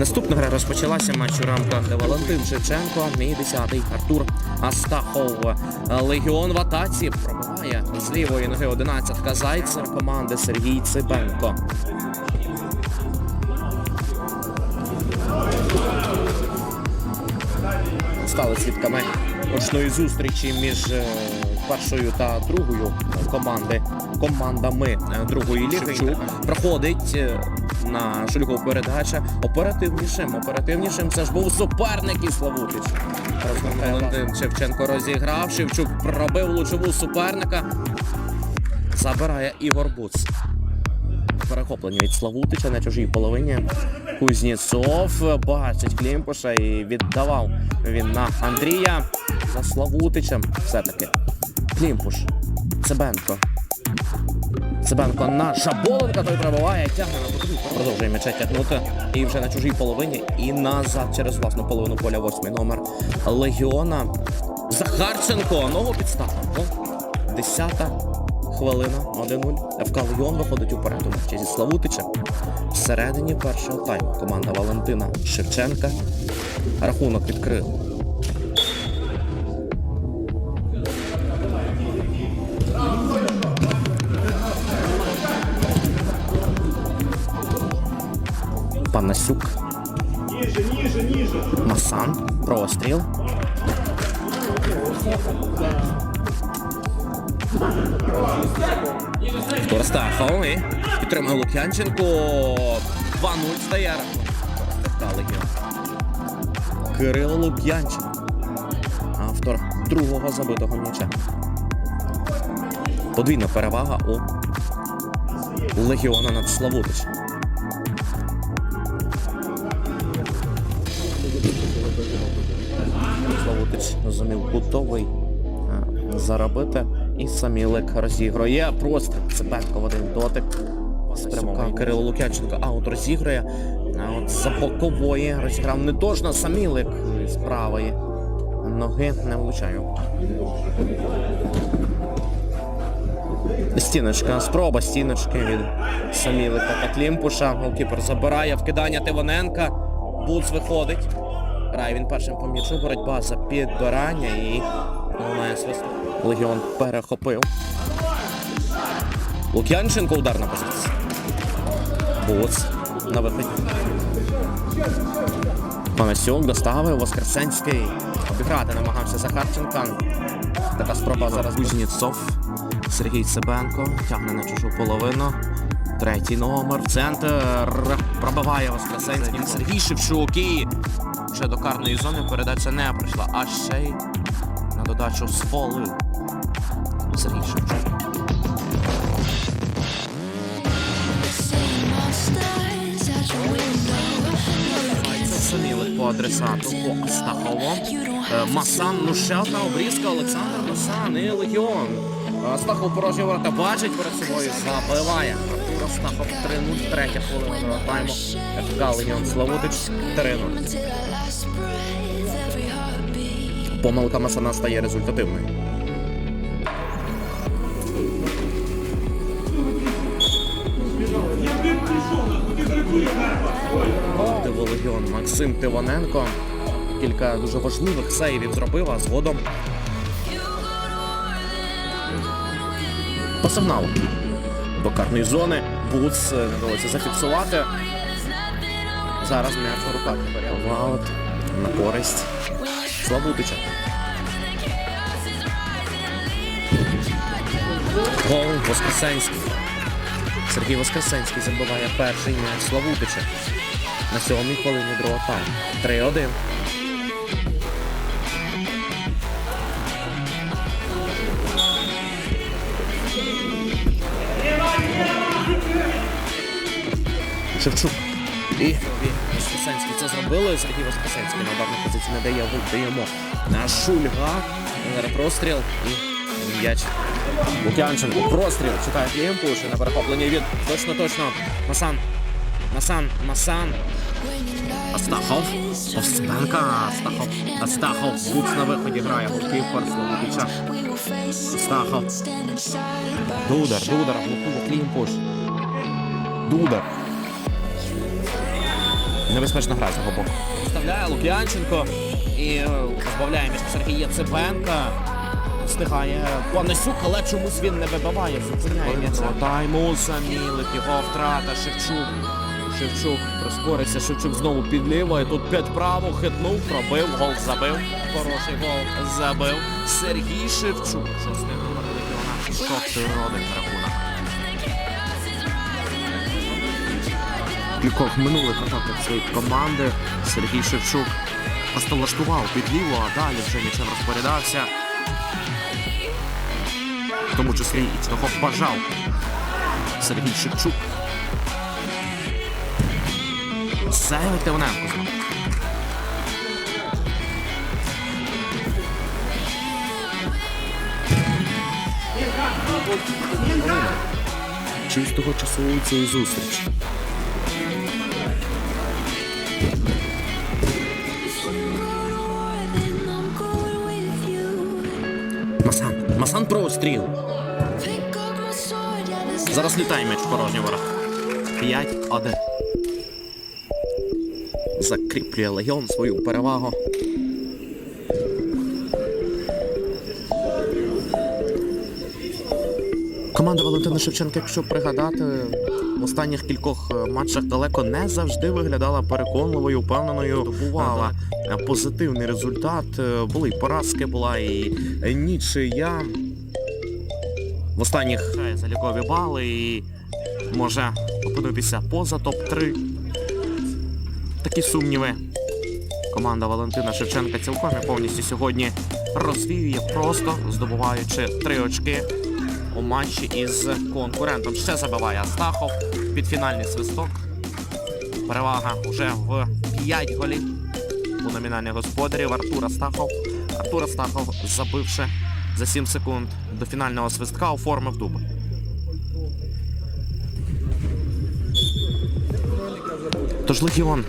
Наступна гра розпочалася матч у рамках Валентин Шевченко, мій 10-й Артур Астахов. Легіон в атаці пробиває з лівої ноги 11-ка Зайцев команди Сергій Цибенко. Стали свідками очної зустрічі між е, першою та другою команди командами е, другої ліги. Шевчук проходить е, на шульгу передача оперативнішим. Оперативнішим це ж був суперник і Славутич. Валентин Шевченко розіграв. Шевчук пробив лучову суперника. Забирає Ігор Буц. Перехоплення від Славутича на чужій половині. Кузнєцов бачить Клімпуша і віддавав він на Андрія за Славутичем. Все-таки. Клімпуш. Цибенко. Цибенко на Шаболенка, той пробиває, тягне на боковий. Продовжує м'яча тягнути. І вже на чужій половині. І назад через власну половину поля восьмий номер Легіона. Захарченко. Ногу підставив. Десята хвилина 1-0. ФК Легіон виходить уперед у матчі зі Славутичем. Всередині першого тайму команда Валентина Шевченка. Рахунок відкрив. Панасюк. Масан. Простріл. Торстахов і підтримує Лук'янченко. 2-0 стає. Кирило Лук'янченко. Автор другого забитого м'яча. Подвійна перевага у Легіона над Славутичем. Славутич зумів готовий е, заробити. І Самілик розігрує. Просто Цибенко в один дотик. Спрямовує Кирило Лук'янченко. Аут розігрує. А от за бокової розіграв недожно. Самілик з правої ноги не влучає. Стіночка, спроба стіночки від Самілика та Клімпуша. Голкіпер забирає вкидання Тивоненка. Буц виходить. Грає він першим по м'ячу. Боротьба за підбирання і лунає свист. Легіон перехопив. Лук'янченко удар на позиції. Буц на виході. Панасюк доставив Воскресенський. Обіграти намагався Захарченка. Така спроба зараз Кузнєцов. Сергій Себенко тягне на чужу половину. Третій номер центр. Пробиває Воскресенський. Сергій Шевчук і ще до карної зони передача не прийшла. А ще й на додачу сфолив. Сергій. Самілик по адресату по Астахову. Е, Масан, ну ще обрізка Олександр Масан і Легіон. Астахов порожні ворота бачить перед собою, забиває. Артур Астахов 3-0, третя хвилина тайму. ФК Легіон Славутич 3-0. Помилка Масана стає результативною. Диволегіон Максим Тивоненко. Кілька дуже важливих сейвів зробив, а згодом по сигналу до карної зони. Буц е, не вдалося зафіксувати. Зараз м'яч у руках. Ваут на користь Славутича. Гол Воскресенський. Сергій Воскресенський забиває перший м'яч Славутича. На сьомій хвилині другого тайму. 3-1. Шевчук. І Воскресенський це зробили. Сергій Воскресенський на ударну позицію не дає вийти. На Шульга. Простріл і м'яч. Лук'янченко. Простріл. Чекає Клімпуш і на перехопленні від точно точно. Масан. Масан. Масан. Астахов. Овсенка. Астахов. Астахов. Буц на виході грає. Голкіпер Славутича. Астахов. Дудар. Дудар. Блокує Клімпуш. Дудар. Небезпечна гра з його боку. Вставляє Лук'янченко і е, позбавляє між Сергія Цибенка. Встигає Панасюк, але чомусь він не вибиває. Зупиняє м'яча. Тайму замілить його втрата Шевчук. Шевчук прискориться, Шевчук знову підліво, і тут під право хитнув, пробив, гол забив. Хороший гол забив. Сергій Шевчук. Шостий номер легіона. Шостий родин рахунок. Кількох минулих атаках своєї команди Сергій Шевчук просто влаштував підліво, а далі вже нічим розпорядався. В тому числі і цього бажав Сергій Шевчук. Зайвий Тивненко знову. Чистого часу цієї зустрічі. Масан простріл. Зараз літає м'яч в порожній ворог. 5-1. Закріплює Легіон свою перевагу. Команда Валентина Шевченка, якщо пригадати, в останніх кількох е, матчах далеко не завжди виглядала переконливою, впевненою, добувала е, позитивний результат. Е, Були й поразки, була і нічия. В останніх залікові бали і може опинитися поза топ-3. Такі сумніви. Команда Валентина Шевченка цілком і повністю сьогодні розвіює, просто здобуваючи три очки у матчі із конкурентом. Ще забиває Астахов під фінальний свисток. Перевага вже в 5 голів у номінальних господарів. Артур Астахов. Артур Астахов, забивши за 7 секунд до фінального свистка, оформив дубль. Тож Легіон